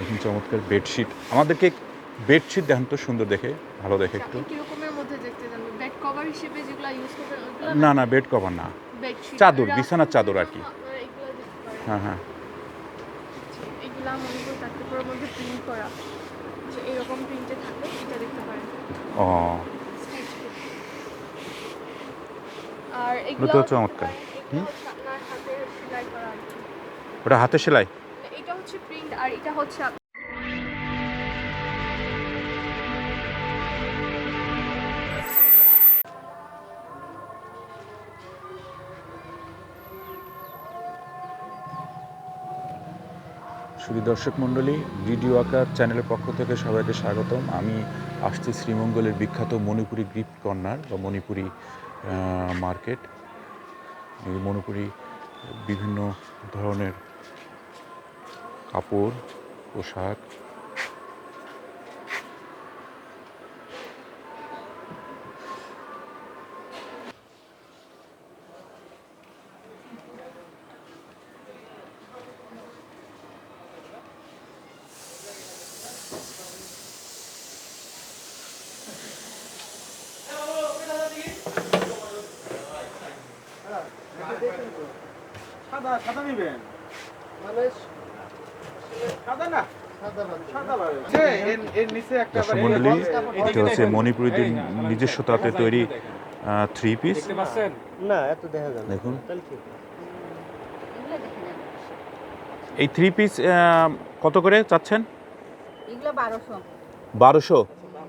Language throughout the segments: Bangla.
এখানে চমৎকার বেডশিট আমাদেরকে বেডশিট দেখান তো সুন্দর দেখে ভালো দেখে একটু। না না? বেড কভার না। চাদর, বিছানার চাদর আর কি। হ্যাঁ হ্যাঁ এগুলা করি কাঠের মধ্যে প্রিন্ট করা। যে এরকম প্রিন্টে থাকবে এটা দেখতে পারেন। ও। আর এগুলো তো চমৎকার। ওটা হাতে সেলাই এটা হচ্ছে প্রিন্ট আর এটা হচ্ছে শুধু দর্শক মণ্ডলী, ভিডিও আকার চ্যানেলের পক্ষ থেকে সবাইকে স্বাগতম। আমি আসছি শ্রীমঙ্গলের বিখ্যাত মণিপুরি গিফট কর্নার বা মণিপুরি মার্কেট। মণিপুরি বিভিন্ন ধরনের কাপড় পোশাক। সাদা সাদা নিবেন। সাদা না সাদা ভালো। যে, এর- এর নিচে একটা দর্শক আবার- মণ্ডলী এটা হচ্ছে দেখুন। নিজস্ব তাতে তৈরি থ্রি পিস দেখতে পাচ্ছেন? না এত দেখা যাবে না। দেখুন। এই থ্রি পিস কত করে চাচ্ছেন? বারোশো। বারোশো?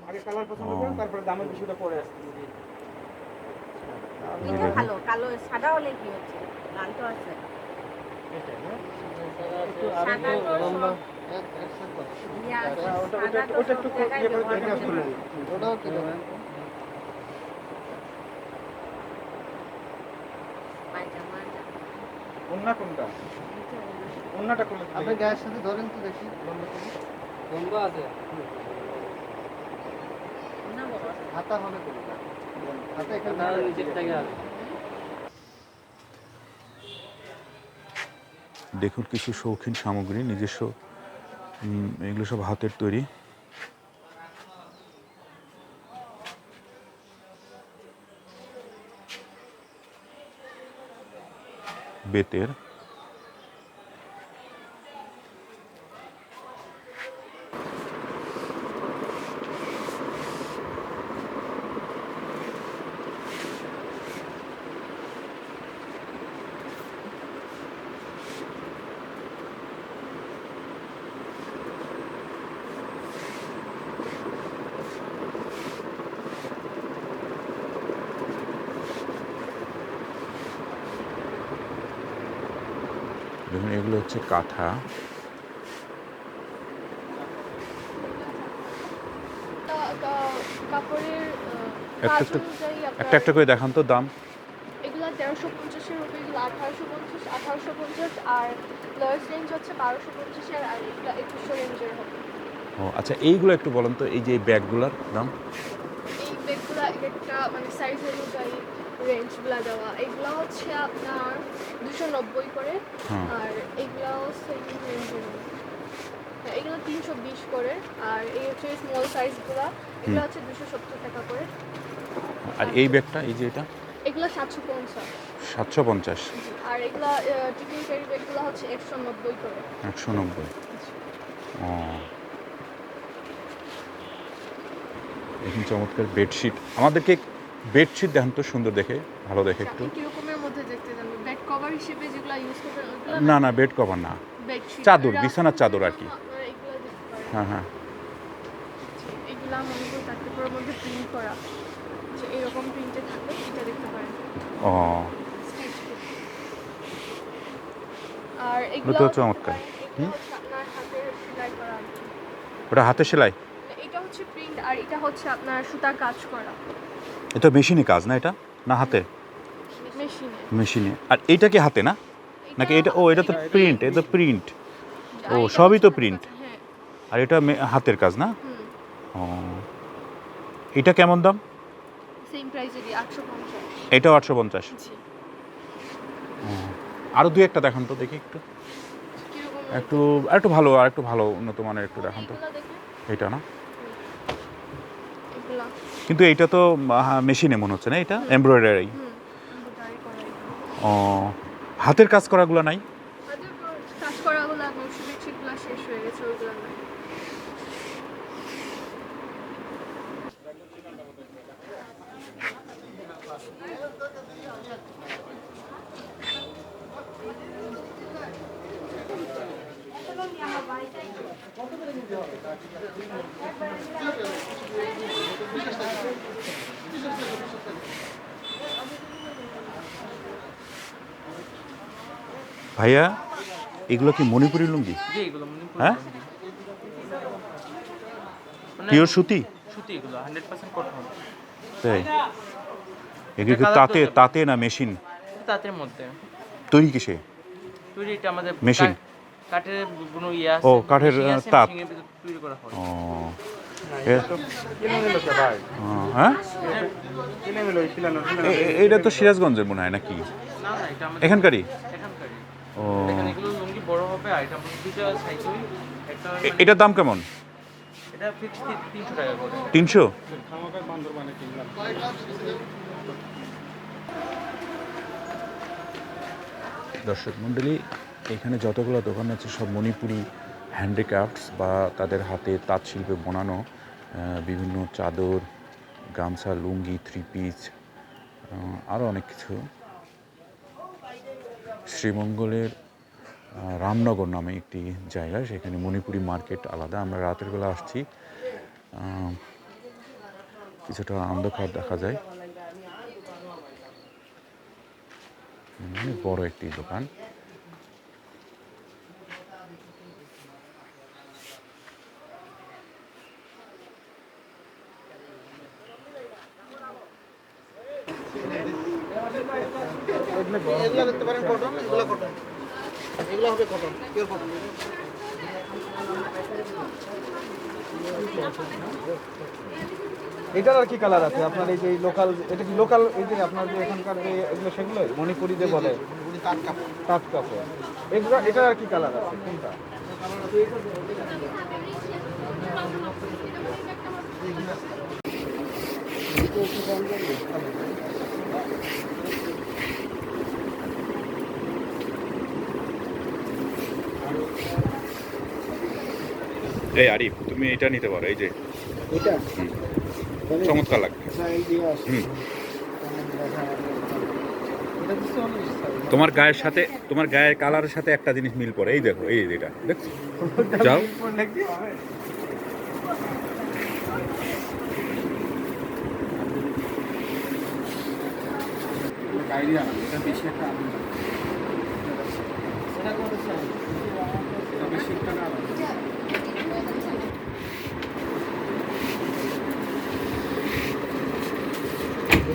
আগে কালার পছন্দ করুন, তারপরে দামের বিষয়টা পরে আসছে। এটা ভালো কালো কোনটা? কোনটা? আপনি গায়ের সাথে ধরেন তো দেখি আছে। হাতা হবে কোনটা হাতা এখানে নিচের থেকে হবে। দেখুন কিছু শৌখিন সামগ্রী নিজস্ব এগুলো সব হাতের তৈরি। বেতের। এগুলো হচ্ছে কাঁথা। একটা একটা- একটা একটা করে দেখান তো দাম। এগুলো তেরোশো পঞ্চাশের উপরে এগুলো আঠারোশো পঞ্চাশ আঠারোশো পঞ্চাশ আর লোয়েস্ট রেঞ্জ হচ্ছে বারোশো পঞ্চাশের আর এগুলো একুশশো রেঞ্জের হবে। ও আচ্ছা এইগুলো একটু বলেন তো এই যে এই ব্যাগগুলোর দাম? এই ব্যাগগুলো একটা মানে সাইজ অনুযায়ী রেঞ্জগুলো দেওয়া। এগুলো হচ্ছে আপনার দুশো নব্বই করে হ্যাঁ আর এগুলাও সেম রেঞ্জের এগুলো তিনশো বিশ করে আর এই হচ্ছে স্মল সাইজগুলো এগুলো হচ্ছে দুশো সত্তর টাকা করে। আর এই ব্যাগটা এই যে এটা? এগুলো সাতশো পঞ্চাশ। সাতশো পঞ্চাশ। আর এগুলো টিফিন ক্যারি ব্যাগগুলো হচ্ছে একশো নব্বই করে। একশো নব্বই। ও। এখানে চমৎকার বেডশিট আমাদেরকে বেডশিট দেখান তো সুন্দর দেখে ভালো দেখে একটু। করবেন ওগুলো না না? বেড কভার না। চাদর, বিছানার চাদর আর কি। হ্যাঁ হ্যাঁ। পারেন। ও। আর এগুলো তো চমৎকার। ওটা হাতে সেলাই? এটা হচ্ছে প্রিন্ট আর এটা হচ্ছে আপনার সুতা কাজ করা। এটা মেশিনে কাজ না এটা? না হাতে? মেশিনে। মেশিনে। আর এইটা কি হাতে না? নাকি এটা ও এটা তো প্রিন্ট এটা প্রিন্ট ও, সবই তো print। হ্যাঁ। আর এটা হাতের কাজ না? ও। এটা কেমন দাম? এটাও আটশো পঞ্চাশ। আরও দুই একটা দেখান তো দেখি একটু। একটু আর একটু ভালো আর একটু ভালো উন্নত মানের একটু দেখান তো। এটা না? কিন্তু এটা তো মেশিনে মনে হচ্ছে না এটা? এমব্রয়ডারি। ও হাতের কাজ করাগুলো নাই? তাদের তো ভাইয়া এগুলো কি মণিপুরি লুঙ্গি? হ্যাঁ? মানে পিওর সুতি? সুতি এগুলো তাই? তাতে তাতে না মেশিন? তাঁতের মধ্যে। তৈরি কিসে? তৈরি এটা আমাদের? কা- কাঠের কোনো ইয়ে ও, কাঠের, তাঁত। তৈরি করা হয়। ও, হ্যাঁ কিনে নিল ওই শিলানো এ- এ- এইটা তো সিরাজগঞ্জের মনে হয় নাকি? এখানকারই? ও। এটা এটার দাম কেমন? তিনশো দর্শক মণ্ডলী এখানে যতগুলো দোকান আছে সব মণিপুরি হ্যান্ডিক্রাফটস বা তাদের হাতে তাঁত শিল্পে বানানো বিভিন্ন চাদর, গামছা, লুঙ্গি থ্রি পিস আরও অনেক কিছু। শ্রীমঙ্গলের রামনগর নামে একটি জায়গা, সেখানে মণিপুরি মার্কেট আলাদা। আমরা রাতের বেলা আসছি কিছুটা অন্ধকার দেখা যায়। অনেক বড় একটি দোকান এগুলো দেখতে পারেন কটন এগুলো কটন এগুলো হবে কটন পিওর কটন এটার আর কি কালার আছে? আপনার এই যে লোকাল এটা কি লোকাল এই যে আপনার যে এখানকার যে এগুলো সেগুলো? মণিপুরি যে বলে? তাঁত কাপড়। এগুলো, এটার আর কি কালার আছে? কোনটা? এই আরিফ তুমি এটা নিতে পারো এই যে। এটা? চমৎকার লাগবে। হুম। তোমার গায়ের সাথে তোমার গায়ের কালারের সাথে একটা জিনিস মিল পড়ে এই দেখো এই যেটা দেখছ? যাও। এটা বেশি একটা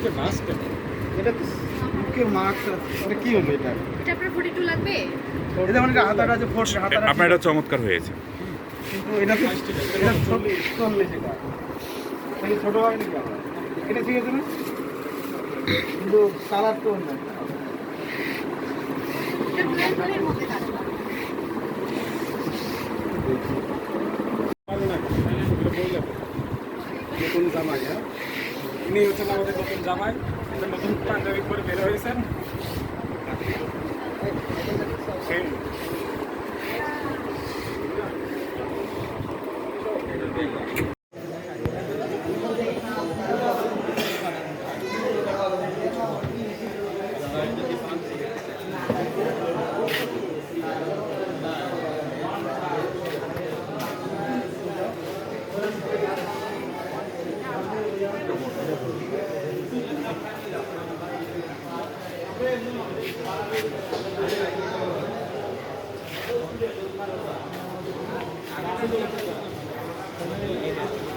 আনন্দ এটা না মাস্ক মুখের মাস্ক এটা কি হলো এটা? এটা আপনার ফোর্টি টু লাগবে? এটা মানে হাতাটা যে ফোর্স হাতাটা আপনার এটা চমৎকার হয়েছে। কিন্তু এটা তো এটা ছোট এটা। তাহলে ছোট নাকি এটা ঠিক আছে না? কিন্তু কালার তো অন্য এটা ব্ল্যাক কালারের মধ্যে থাকবে ইনি হচ্ছেন আমাদের নতুন জামাই। এটা নতুন পাঞ্জাবি করে বের হয়েছেন। সেই। Thank you.